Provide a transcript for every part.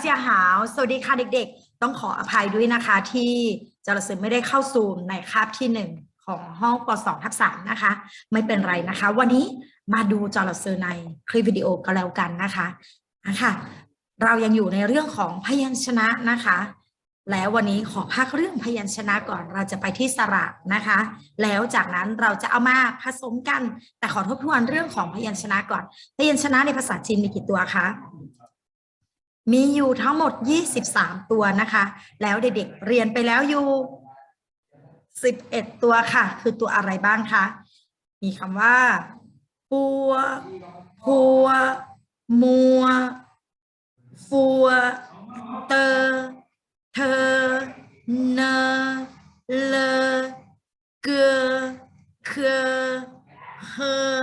เจียหาวสวัสดีค่ะเด็กๆ ต้องขออภัยด้วยนะคะ ที่จรสือไม่ได้เข้าซูมในคาบที่หนึ่งของห้องป .2 ทับ3นะคะ ไม่เป็นไรนะคะ วันนี้มาดูจรสือในคลิปวิดีโอก็แล้วกันนะคะนะคะเรายังอยู่ในเรื่องของพยัญชนะนะคะ แล้ววันนี้ขอพักเรื่องพยัญชนะก่อนเราจะไปที่สระนะคะ แล้วจากนั้นเราจะเอามาผสมกัน แต่ขอทบทวนเรื่องของพยัญชนะก่อน พยัญชนะในภาษาจีนมีกี่ตัวคะ มีอยู่ทั้งหมด 23 ตัวนะคะ แล้วเด็กๆเรียนไปแล้วอยู่ 11 ตัวค่ะ คือตัวอะไรบ้างคะ มีคำว่าปัวพัว มัว ฟัว เตอ เธอ เน เล เกอ เคอเฮอ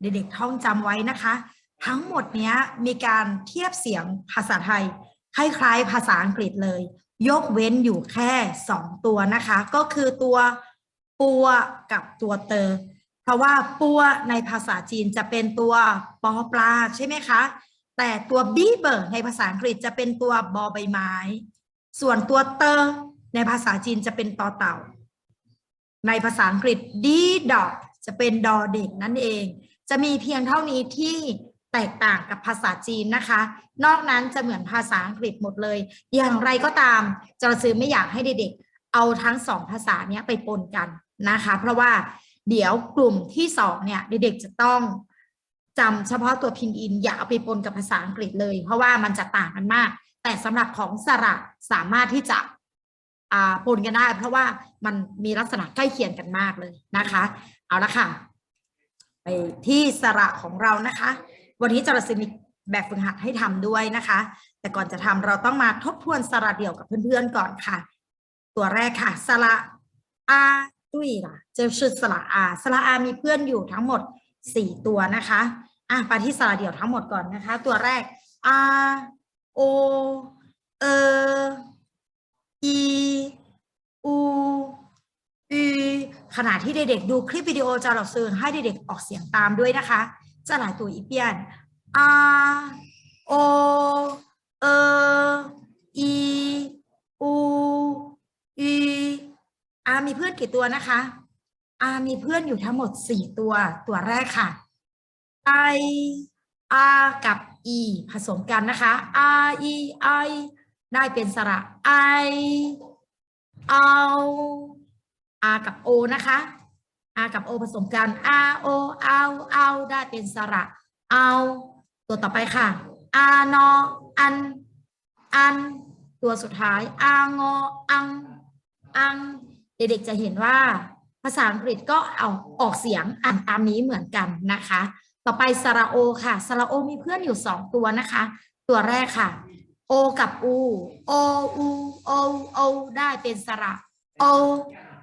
เด็กๆท่องจำไว้นะคะ ทั้งหมดเนี้ยมีการเทียบเสียงภาษาไทยคล้ายๆภาษาอังกฤษเลย ยกเว้นอยู่แค่สองตัวนะคะ ก็คือตัวปัวกับตัวเตอ เพราะว่าปัวในภาษาจีนจะเป็นตัวปอปลาใช่ไหมคะ แต่ตัวบีเบอร์ในภาษาอังกฤษจะเป็นตัวบอใบไม้ ส่วนตัวเตอในภาษาจีนจะเป็นตอเต่า ในภาษาอังกฤษดีดอกจะเป็นดอเด็กนั่นเอง จะมีเพียงเท่านี้ที่ แตกต่างกับภาษาจีนนะคะ นอกนั้นจะเหมือนภาษาอังกฤษหมดเลย อย่างไรก็ตามจรซื้อไม่อยากให้เด็กๆ เอาทั้งสองภาษาเนี้ยไปปนกันนะคะ เพราะว่าเดี๋ยวกลุ่มที่สองเนี่ยเด็กๆจะต้องจำเฉพาะตัวพินอิน อย่าเอาไปปนกับภาษาอังกฤษเลย เพราะว่ามันจะต่างกันมาก แต่สำหรับของสระสามารถที่จะปนกันได้ เพราะว่ามันมีลักษณะใกล้เคียงกันมากเลยนะคะ เอาละค่ะ ไปที่สระของเรานะคะ วันนี้จรสินมีแบบฝึกหัดให้ทำด้วยนะคะ แต่ก่อนจะทำเราต้องมาทบทวนสระเดี่ยวกับเพื่อนๆก่อนค่ะ ตัวแรกค่ะ สระอาตุ้ยล่ะเจอชื่อสระอาสระอามีเพื่อนอยู่ทั้งหมดสี่ตัวนะคะอะไปที่สระเดี่ยวทั้งหมดก่อนนะคะ ตัวแรกอาโอเออีอูอืขณะที่เด็กๆดูคลิปวิดีโอจาเราซื้อให้เด็กๆออกเสียงตามด้วยนะคะ จะหลายตัวอีเปียนอาโอเออีอูอีอามีเพื่อนกี่ตัวนะคะอามีเพื่อนอยู่ทั้งหมดสี่ตัว ตัวแรกค่ะไออากับอีผสมกันนะคะ R E I ได้เป็นสระไอเอา R กับ O นะคะ R กับ O ผสมกัน R O เอาเอาได้เป็นสระ เอา ตัวต่อไปค่ะอานออัน อัน ตัวสุดท้ายองออัง อัง เด็กๆจะเห็นว่า ภาษาอังกฤษก็เอาออกเสียงอ่านตามนี้เหมือนกันนะคะ ต่อไปสระโอค่ะ สระโอมีเพื่อนอยู่สองตัวนะคะ ตัวแรกค่ะโอกับอูโออูโอโอได้เป็นสระโอ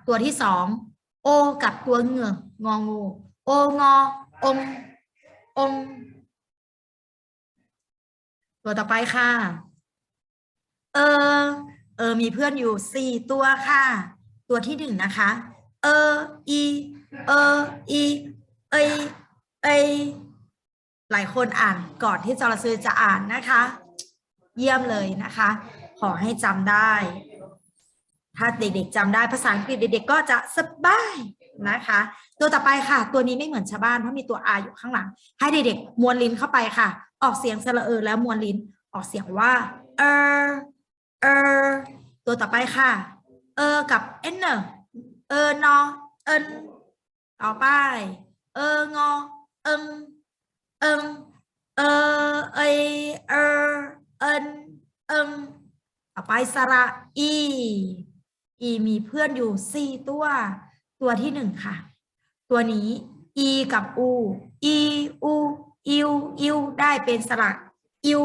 ตัวที่สอง โอกับตัวเงืององูโองอององตัวต่อไปค่ะ เออ เออ มีเพื่อนอยู่สี่ตัวค่ะ ตัวที่หนึ่งนะคะ เออ อี เออ อี เอยเอยหลายคนอ่านก่อนที่จรซื้อจะอ่านนะคะ เยี่ยมเลยนะคะ ขอให้จำได้ ถ้าเด็กๆจำได้ภาษาอังกฤษเด็กๆก็จะสบายนะคะ ตัวต่อไปค่ะ ตัวนี้ไม่เหมือนชาวบ้านเพราะมีตัว R อยู่ข้างหลัง ให้เด็กๆมวนลิ้นเข้าไปค่ะ ออกเสียงสระเออแล้วมวนลิ้นออกเสียงว่าเออเออตัวต่อไปค่ะ เออกับเอนเนอเออนอเอินต่อไป เอองอเอิงเอิงเออเอเออเอินเอิงต่อไปสระอี อีมีเพื่อนอยู่สี่ตัว ตัวที่หนึ่งค่ะ ตัวนี้ e กับ u e u อิวอิวได้เป็นสระอิว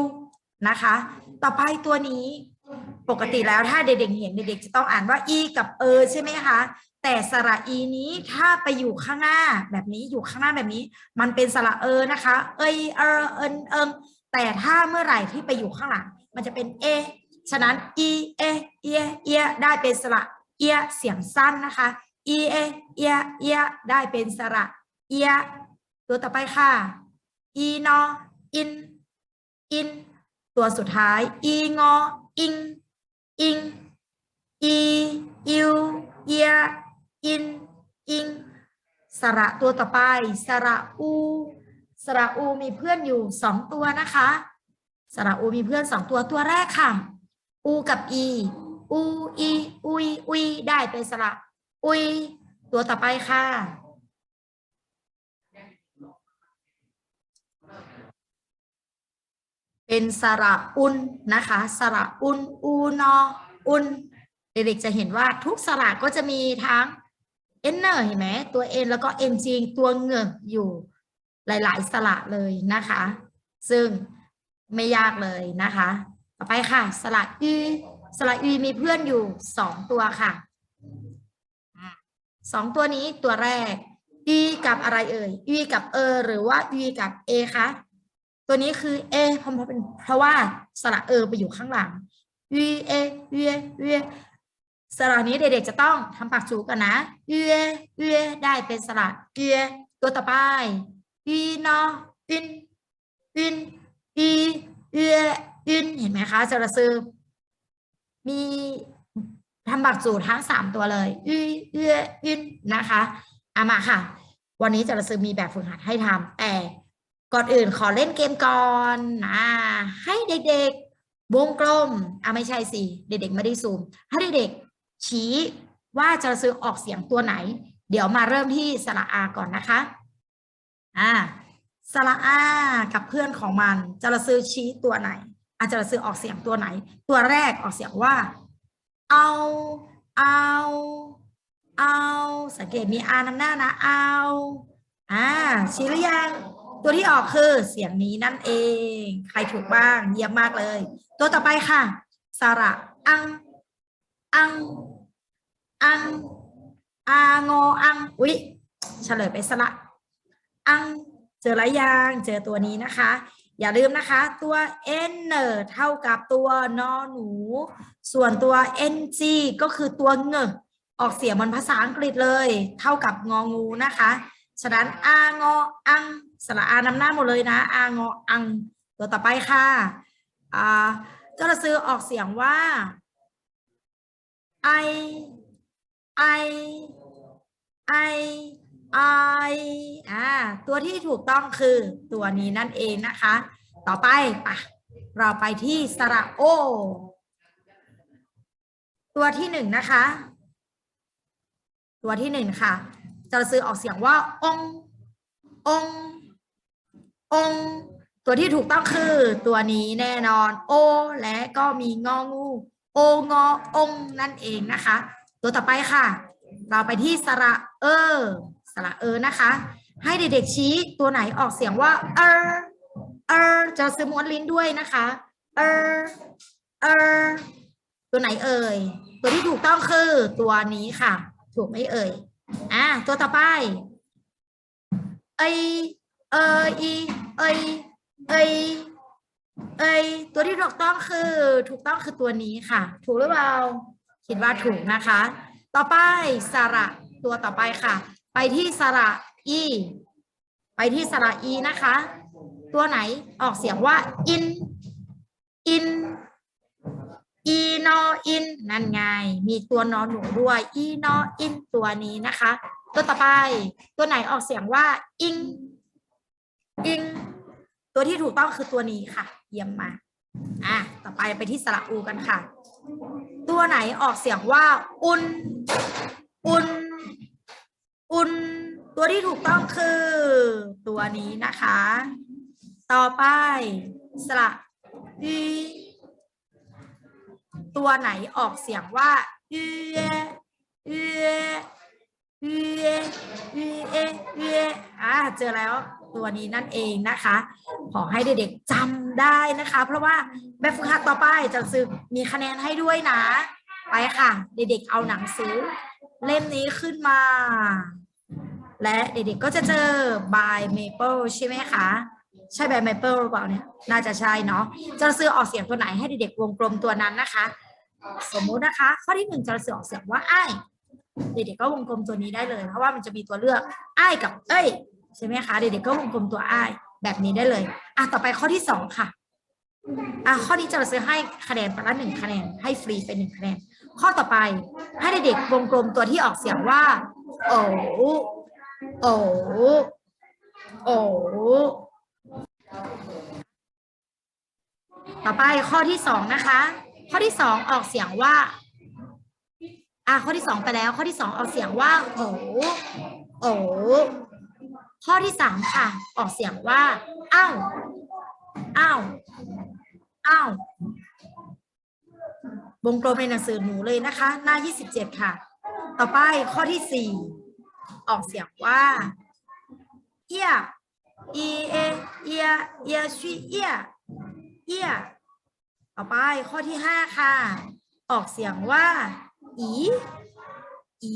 นะคะ ต่อไปตัวนี้ปกติแล้วถ้าเด็กๆเห็นเด็กๆจะต้องอ่านว่า e กับเอใช่ไหมคะ แต่สระ e นี้ถ้าไปอยู่ข้างหน้าแบบนี้อยู่ข้างหน้าแบบนี้ มันเป็นสระเอนะคะ เอยเออเอินเอิงแต่ถ้าเมื่อไหร่ที่ไปอยู่ข้างหลัง มันจะเป็นเอ ฉะนั้น e เอเอียเอได้เป็นสระเอียเสียงสั้นนะคะ e เอเอียเอได้เป็นสระเอียตัวต่อไปค่ะ e นอ in in ตัวสุดท้ายอีงออิงอิงอีอิวเออินอิงสระตัวต่อไป สระอู สระอูมีเพื่อนอยู่สองตัวนะคะ สระอูมีเพื่อนสองตัวตัวแรกค่ะ อูกับอี อูอีอุยอุยได้เป็นสระอุย ตัวต่อไปค่ะ เป็นสระอุนนะคะ สระอุนอูนออุนเด็กๆจะเห็นว่าทุกสระก็จะมีทั้งเอ็นเนอร์เห็นไหมตัวเอ็นแล้วก็เอ็นจริงตัวเงือกอยู่หลาย ๆ สระเลยนะคะ ซึ่งไม่ยากเลยนะคะ ต่อไปค่ะ สระอีสระอีมีเพื่อนอยู่สองตัวค่ะสองตัวนี้ตัวแรกอีกับอะไรเอ่ยอีกับเอหรือว่าอีกับเอคะตัวนี้คือเอเพราะเป็นเพราะว่าสระเอไปอยู่ข้างหลังอีเอเอเอสระนี้เด็กๆจะต้องทำปากจูกันนะเอือเอได้เป็นสระเอตัวต่อไปอีนออินอินอีเอ อินเห็นไหมคะสระซึมมีทำปากจูตรทั้งสามตัวเลยอือเอืออินนะคะเอามาค่ะ วันนี้จะรซึมมีแบบฝึกหัดให้ทำแต่ก่อนอื่นขอเล่นเกมก่อนนะให้เด็กๆวงกลมอะไม่ใช่สิเด็กๆไม่ได้ซูมให้เด็กๆชี้ว่าจะซื้อออกเสียงตัวไหน เดี๋ยวมาเริ่มที่สระอาก่อนนะคะอ่าสระอากับเพื่อนของมันจระซื้อชี้ตัวไหน อาจจะระซื้อออกเสียงตัวไหน ตัวแรกออกเสียงว่า เอา เอา เอา สังเกตมีอานำหน้านะ เอา อ่าชี้หรือยัง ตัวที่ออกคือเสียงนี้นั่นเอง ใครถูกบ้าง เยี่ยมมากเลย ตัวต่อไปค่ะ สระอัง อัง อัง อางออัง อุ๊ย เฉลยไปสระ อัง เจอหลายอย่าง เจอตัวนี้นะคะ อย่าลืมนะคะ ตัว n เท่ากับตัวนอหนู ส่วนตัว ng ก็คือตัวเงออกเสียงมันภาษาอังกฤษเลย เท่ากับงองูนะคะ ฉะนั้นอางออังสระอานำหน้าหมดเลยนะอางออัง ตัวต่อไปค่ะอ่าเจ้าจะซื้อออกเสียงว่าไอไอไอ ไออ่าตัวที่ถูกต้องคือตัวนี้นั่นเองนะคะ ต่อไปปะเราไปที่สระโอ ตัวที่หนึ่งนะคะ ตัวที่หนึ่งค่ะ จะซื้อออกเสียงว่า องององตัวที่ถูกต้องคือ ตัวนี้แน่นอน โอ และก็มีงองู โองอองนั่นเองนะคะ ตัวต่อไปค่ะ เราไปที่สระเออ สระเออนะคะ ให้เด็กๆชี้ตัวไหนออกเสียงว่าเออเออจะซื้อม้วนลิ้นด้วยนะคะเออเออตัวไหนเอ่ย ตัวที่ถูกต้องคือตัวนี้ค่ะ ถูกไหมเอ่ยอ่าตัวต่อไปเอยเอยอีเอยเอยเอยตัวที่ถูกต้องคือ ถูกต้องคือตัวนี้ค่ะ ถูกหรือเปล่าคิดว่าถูกนะคะ ต่อไปสระตัวต่อไปค่ะ ไปที่สระอี ไปที่สระอีนะคะ ตัวไหนออกเสียงว่าอินอินอีนออินนั่นไง มีตัวนอนหนูด้วยอีนออินตัวนี้นะคะ ตัวต่อไป ตัวไหนออกเสียงว่า อิง อิง ตัวที่ถูกต้องคือตัวนี้ค่ะ เยี่ยมมากอะต่อไปไปที่สระอูกันค่ะ ตัวไหนออกเสียงว่า อุนอุน อุนตัวที่ถูกต้องคือ ตัวนี้นะคะ ต่อไปสระอีตัวไหนออกเสียงว่าเอเอเอเอเอเออ่าเจอแล้วตัวนี้นั่นเองนะคะ ขอให้เด็กๆจำได้นะคะ เพราะว่าแบบฝึกหัดต่อไปจะซึมีคะแนนให้ด้วยนะ ไปค่ะ เด็กๆเอาหนังสือ เล่มนี้ขึ้นมา และเด็กๆก็จะเจอ by maple ใช่ไหมคะ ใช่ by maple หรือเปล่าเนี่ย น่าจะใช่เนาะจระซื้อออกเสียงตัวไหนให้เด็กๆวงกลมตัวนั้นนะคะ สมมุตินะคะ ข้อที่หนึ่งจระซื้อออกเสียงว่าไอ้เด็กๆก็วงกลมตัวนี้ได้เลย เพราะว่ามันจะมีตัวเลือกไอ้กับเอ้ยใช่ไหมคะเด็กๆก็วงกลมตัวไอ้แบบนี้ได้เลยอะต่อไปข้อที่สองค่ะอะข้อนี้จะเราซื้อให้คะแนนไปละหนึ่งคะแนนให้ฟรีไปหนึ่งคะแนน ข้อต่อไปให้เด็กๆวงกลมตัวที่ออกเสียงว่าโอ้ โอโอต่อไปข้อที่สองนะคะ ข้อที่สองออกเสียงว่า อะข้อที่สองไปแล้ว ข้อที่สองออกเสียงว่าโอโอข้อที่สามค่ะ ออกเสียงว่าอ้าวอ้าวอ้าววงกลมในหนังสือหนูเลยนะคะ หน้า 27 ค่ะ ต่อไปข้อที่สี่ ออกเสียงว่าเอียเอีเอเอียเอียชีเอียเอียต่อไปข้อที่ห้าค่ะ ออกเสียงว่าอีอี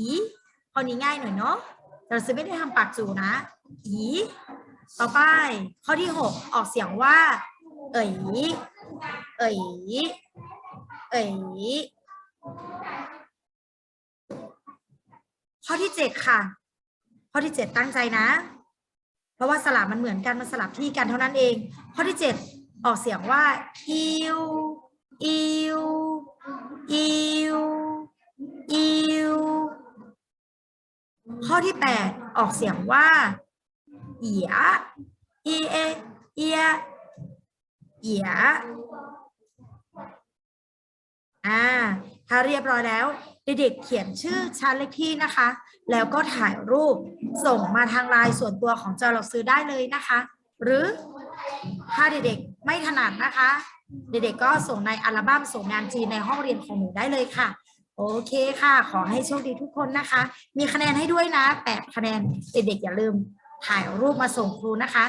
ข้อนี้ง่ายหน่อยเนาะแต่เราซื้อไม่ได้ทำปากจูนะอีต่อไป ข้อที่หกออกเสียงว่า เอ๋ยเอ๋ยเอ๋ยข้อที่เจ็ดค่ะ ข้อที่เจ็ดตั้งใจนะ เพราะว่าสลับมันเหมือนกันมันสลับที่กันเท่านั้นเอง ข้อที่เจ็ดออกเสียงว่าอิวอิวอิวอิวข้อที่แปดออกเสียงว่าเอียอีเอเอียเอีย อ่าถ้าเรียบร้อยแล้วเด็กๆเขียนชื่อชั้นเลขที่นะคะ แล้วก็ถ่ายรูปส่งมาทางไลน์ส่วนตัวของเจ้าเราซื้อได้เลยนะคะ หรือถ้าเด็กๆไม่ถนัดนะคะ เด็กๆก็ส่งในอัลบั้มส่งงานจีนในห้องเรียนของหนูได้เลยค่ะ โอเคค่ะ ขอให้โชคดีทุกคนนะคะ มีคะแนนให้ด้วยนะแปดคะแนนเด็กๆอย่าลืมถ่ายรูปมาส่งครูนะคะ